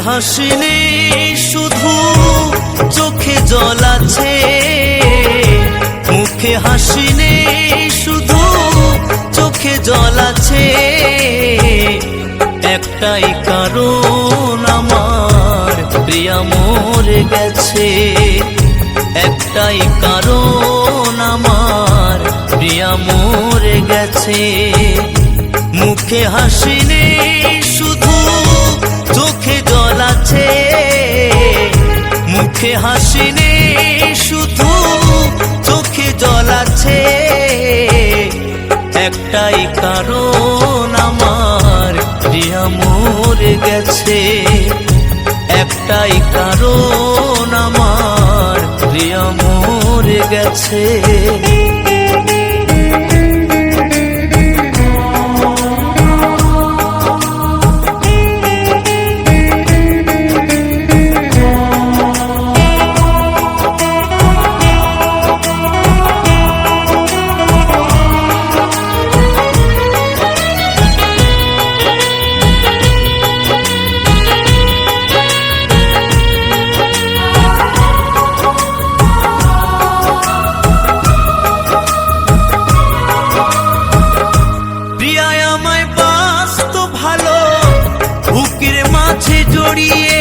হাসি শুধু চোখে জল আছে, মুখে হাসি শুধু চোখে জল আছে। একটাই কারণ আমার প্রিয়া মরে গেছে। একটাই কারণ আমার প্রিয়া মরে গেছে। মুখে হাসি নেই মুখে হাসি শুধু চোখে জল আছে। একটাই কারণ আমার প্রিয়া মরে গেছে। একটাই কারণ আমার প্রিয়া মরে গেছে। মাঝে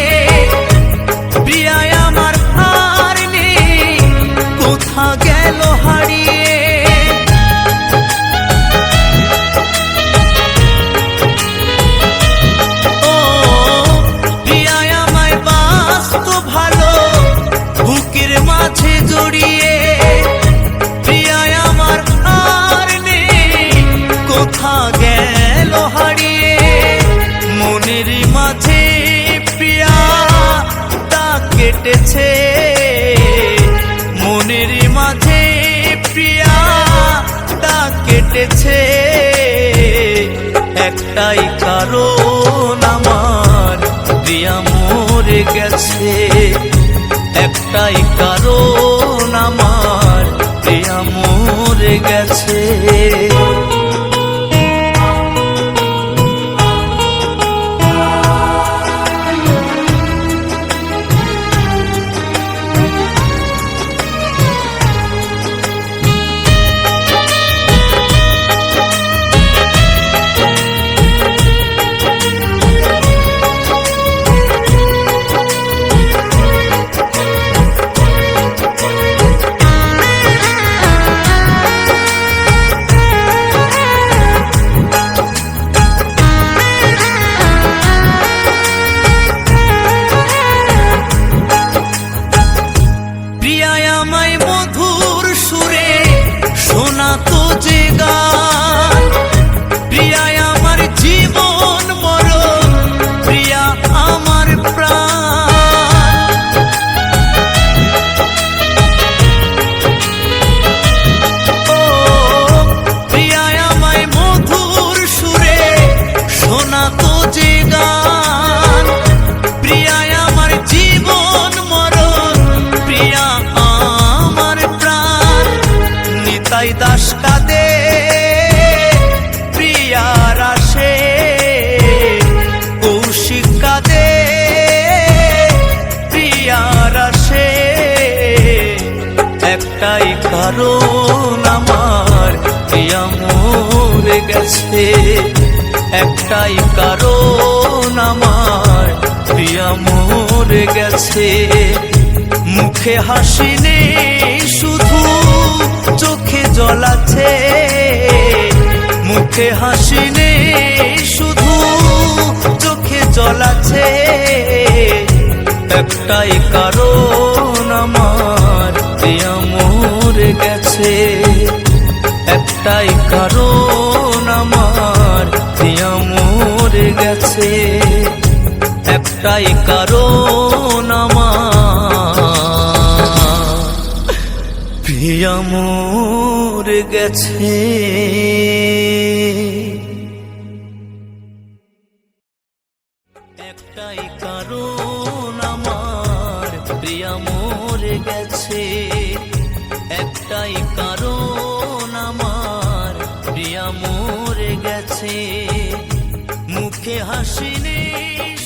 কেটেছে। মনের মাঝে প্রিয়া তা কেটেছে। একটাই কারণ আমার, প্রিয়া মরে গেছে। একটাই কারণ আমার, প্রিয়া মরে গেছে। একটাই কারণ আমার প্রিয়া গেছে। একটাই কারণ আমার প্রিয়া মরে গেছে। মুখে হাসি নেই জল আছে মুখে হাসি নেই, শুধু চোখে জল আছে একটাই কারণ আমার মরে গেছে। একটাই কারণ আমার মরে গেছে। একটাই কারণ আমার প্রিয়া মরে গেছে। একটাই কারণ আমার, প্রিয়া মরে গেছে। একটাই কারণ আমার, প্রিয়া মরে গেছে। মুখে হাসি নেই